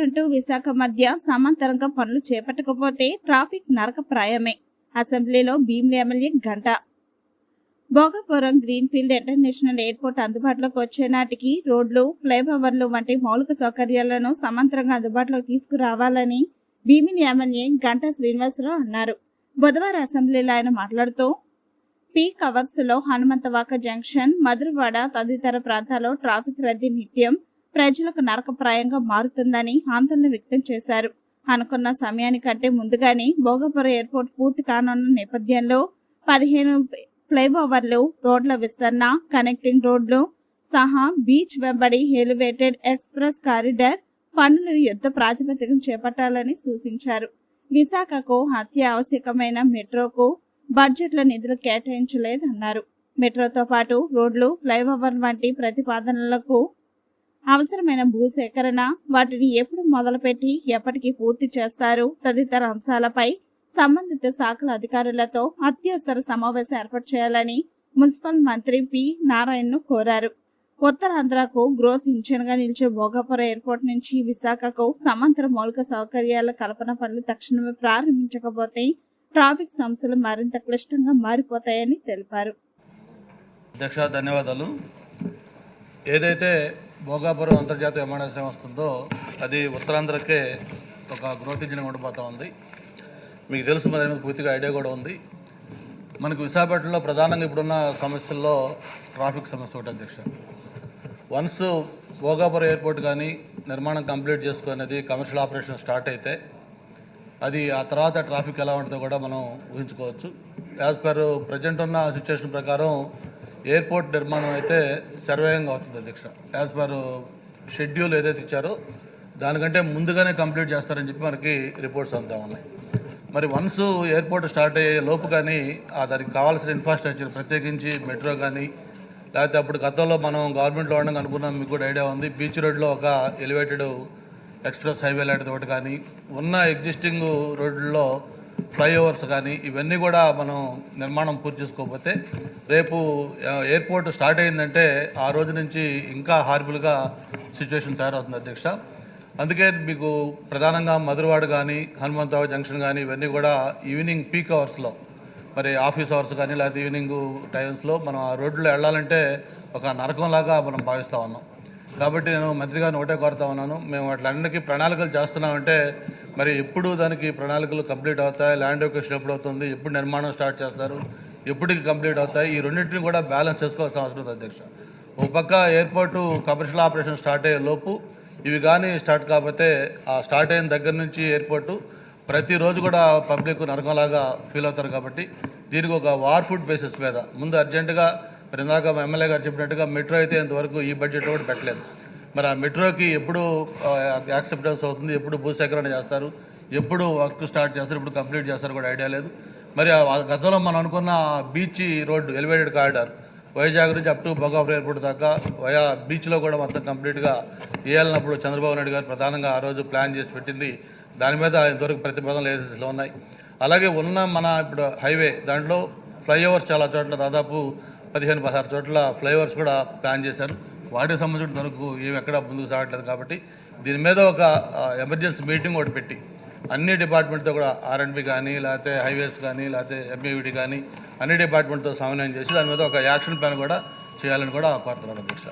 To Visakha మధ్య సమాంతరంగా పనులు చేపట్టకపోతే ట్రాఫిక్ నరకప్రాయమే. అసెంబ్లీలో భీమిలి ఎమ్మెల్యే గంట. భోగపురం గ్రీన్ఫీల్డ్ ఇంటర్నేషనల్ ఎయిర్పోర్ట్ అందుబాటులోకి వచ్చే నాటికి రోడ్లు ఫ్లైఓవర్లు వంటి మౌలిక సౌకర్యాలను సమాంతరంగా అందుబాటులోకి తీసుకురావాలని భీమిని ఎమ్మెల్యే గంటా శ్రీనివాసరావు అన్నారు. బుధవారం అసెంబ్లీలో ఆయన మాట్లాడుతూ పీక్ అవర్స్లో హనుమంతవాక జంక్షన్ మధురవాడ తదితర ప్రాంతాల్లో ట్రాఫిక్ రద్దీ నిత్యం ప్రజలకు నరకప్రాయంగా మారుతుందని ఆందోళన వ్యక్తం చేశారు. అనుకున్న సమయానికంటే ముందుగానే భోగపురం ఎయిర్పోర్ట్ పూర్తి కానున్న నేపథ్యంలో పదిహేను ఫ్లైఓవర్లు రోడ్ల విస్తరణ కనెక్టింగ్ రోడ్లు సహా బీచ్ వెంబడి ఎలివేటెడ్ ఎక్స్ప్రెస్ కారిడార్ పనులు యుద్ధ ప్రాతిపదికన చేపట్టాలని సూచించారు. విశాఖకు అత్యావశ్యకమైన మెట్రోకు బడ్జెట్లో నిధులు కేటాయించలేదన్నారు. మెట్రోతో పాటు రోడ్లు ఫ్లైఓవర్ వంటి ప్రతిపాదనలకు అవసరమైన భూసేకరణ వాటిని ఎప్పుడు మొదలుపెట్టి ఎప్పటికి పూర్తి చేస్తారు? తదితర అంశాలపై సంబంధిత శాఖల అధికారులతో అత్యవసర సమావేశం ఏర్పాటు చేయాలని మున్సిపల్ మంత్రి పి. నారాయణను కోరారు. ఉత్తరాంధ్రకు గ్రోత్ ఇంజిన్గా నిలిచే భోగాపురం ఎయిర్పోర్ట్ నుంచి విశాఖకు సమాంతర మౌలిక సౌకర్యాల కల్పన పనులు తక్షణమే ప్రారంభించకపోతే ట్రాఫిక్ సమస్యలు మరింత క్లిష్టంగా మారిపోతాయని తెలిపారు. అధ్యక్ష ధన్యవాదాలు. ఏదైతే భోగాపురం అంతర్జాతీయ విమానాశ్రయం వస్తుందో అది ఉత్తరాంధ్రకే ఒక గ్రోత్ ఇంజిన్ ఉండిపోతూ ఉంది. మీకు తెలుసు మరి మీద పూర్తిగా ఐడియా కూడా ఉంది. మనకు విశాఖపట్నంలో ప్రధానంగా ఇప్పుడున్న సమస్యల్లో ట్రాఫిక్ సమస్య ఒకటి అధ్యక్ష. వన్స్ భోగాపురం ఎయిర్పోర్ట్ కానీ నిర్మాణం కంప్లీట్ చేసుకునేది కమర్షియల్ ఆపరేషన్ స్టార్ట్ అయితే అది ఆ తర్వాత ట్రాఫిక్ ఎలా ఉంటుందో కూడా మనం ఊహించుకోవచ్చు. యాజ్ పర్ ప్రజెంట్ ఉన్న సిచ్యువేషన్ ప్రకారం ఎయిర్పోర్ట్ నిర్మాణం అయితే సర్వేయంగా అవుతుంది అధ్యక్ష. యాజ్ పర్ షెడ్యూల్ ఏదైతే ఇచ్చారో దానికంటే ముందుగానే కంప్లీట్ చేస్తారని చెప్పి మనకి రిపోర్ట్స్ అంతా ఉన్నాయి. మరి వన్స్ ఎయిర్పోర్ట్ స్టార్ట్ అయ్యే లోపు కానీ ఆ దానికి కావాల్సిన ఇన్ఫ్రాస్ట్రక్చర్ ప్రత్యేకించి మెట్రో కానీ లేకపోతే అప్పుడు గతంలో మనం గవర్నమెంట్లో ఉండడం అనుకున్నాం మీకు కూడా ఐడియా ఉంది. బీచ్ రోడ్లో ఒక ఎలివేటెడ్ ఎక్స్ప్రెస్ హైవే లాంటిది ఒకటి కానీ ఉన్న ఎగ్జిస్టింగ్ రోడ్లలో ఫ్లైఓవర్స్ కానీ ఇవన్నీ కూడా మనం నిర్మాణం పూర్తి చేసుకోకపోతే రేపు ఎయిర్పోర్ట్ స్టార్ట్ అయిందంటే ఆ రోజు నుంచి ఇంకా హార్బుల్గా సిచ్యువేషన్ తయారవుతుంది అధ్యక్ష. అందుకే మీకు ప్రధానంగా మధురవాడ కానీ హనుమంతరావు జంక్షన్ కానీ ఇవన్నీ కూడా ఈవినింగ్ పీక్ అవర్స్లో మరి ఆఫీస్ అవర్స్ కానీ లేకపోతే ఈవినింగ్ టైమ్స్లో మనం ఆ రోడ్లో వెళ్ళాలంటే ఒక నరకంలాగా మనం భావిస్తూ ఉన్నాం. కాబట్టి నేను మంత్రి గారిని ఒకటే కోరుతా ఉన్నాను. మేము వాటిలన్నిటికీ ప్రణాళికలు చేస్తున్నామంటే మరి ఎప్పుడు దానికి ప్రణాళికలు కంప్లీట్ అవుతాయి? ల్యాండ్ ఎక్వేషన్ ఎప్పుడు అవుతుంది? ఎప్పుడు నిర్మాణం స్టార్ట్ చేస్తారు? ఎప్పటికి కంప్లీట్ అవుతాయి? ఈ రెండింటిని కూడా బ్యాలెన్స్ చేసుకోవాల్సిన అవసరం ఉంది అధ్యక్ష. ఒక పక్క ఎయిర్పోర్టు కమర్షియల్ ఆపరేషన్ స్టార్ట్ అయ్యే లోపు ఇవి కానీ స్టార్ట్ కాకపోతే ఆ స్టార్ట్ అయిన దగ్గర నుంచి ఎయిర్పోర్టు ప్రతిరోజు కూడా పబ్లిక్ నరకంలాగా ఫీల్ అవుతారు కాబట్టి దీనికి ఒక వార్ ఫుడ్ బేసిస్ మీద ముందు అర్జెంటుగా మరి ఇందాక ఎమ్మెల్యే గారు చెప్పినట్టుగా మెట్రో అయితే ఇంతవరకు ఈ బడ్జెట్లో కూడా పెట్టలేదు. మరి ఆ మెట్రోకి ఎప్పుడు యాక్సెప్టెన్స్ అవుతుంది? ఎప్పుడు భూసేకరణ చేస్తారు? ఎప్పుడు వర్క్ స్టార్ట్ చేస్తారు? ఎప్పుడు కంప్లీట్ చేస్తారు కూడా ఐడియా లేదు. మరి ఆ గతంలో మనం అనుకున్న beach road elevated corridor Vizag నుంచి అప్ టు భోగాపురం ఎయిర్పోర్ట్ దాకా వయా బీచ్లో కూడా మొత్తం కంప్లీట్గా వేయాలన్నప్పుడు చంద్రబాబు నాయుడు గారు ప్రధానంగా ఆ రోజు ప్లాన్ చేసి పెట్టింది. దాని మీద ఇంతవరకు ప్రతిపాదనలు ఏజెన్సీలో ఉన్నాయి? అలాగే ఉన్న మన ఇప్పుడు హైవే దాంట్లో ఫ్లైఓవర్స్ చాలా చోట్ల దాదాపు పదిహేను పదహారు చోట్ల ఫ్లైఓవర్స్ కూడా ప్లాన్ చేశారు. వాటికి సంబంధించిన వరకు ఏమి ఎక్కడ ముందుకు సాగట్లేదు కాబట్టి దీని మీద ఒక ఎమర్జెన్సీ మీటింగ్ ఒకటి పెట్టి అన్ని డిపార్ట్మెంట్తో కూడా ఆర్ఎండ్బి కానీ లేకపోతే హైవేస్ కానీ లేకపోతే ఎంఏవిడి కానీ అన్ని డిపార్ట్మెంట్తో సమన్వయం చేసి దాని మీద ఒక యాక్షన్ ప్లాన్ కూడా చేయాలని కూడా కోరుతున్నాను అధ్యక్ష.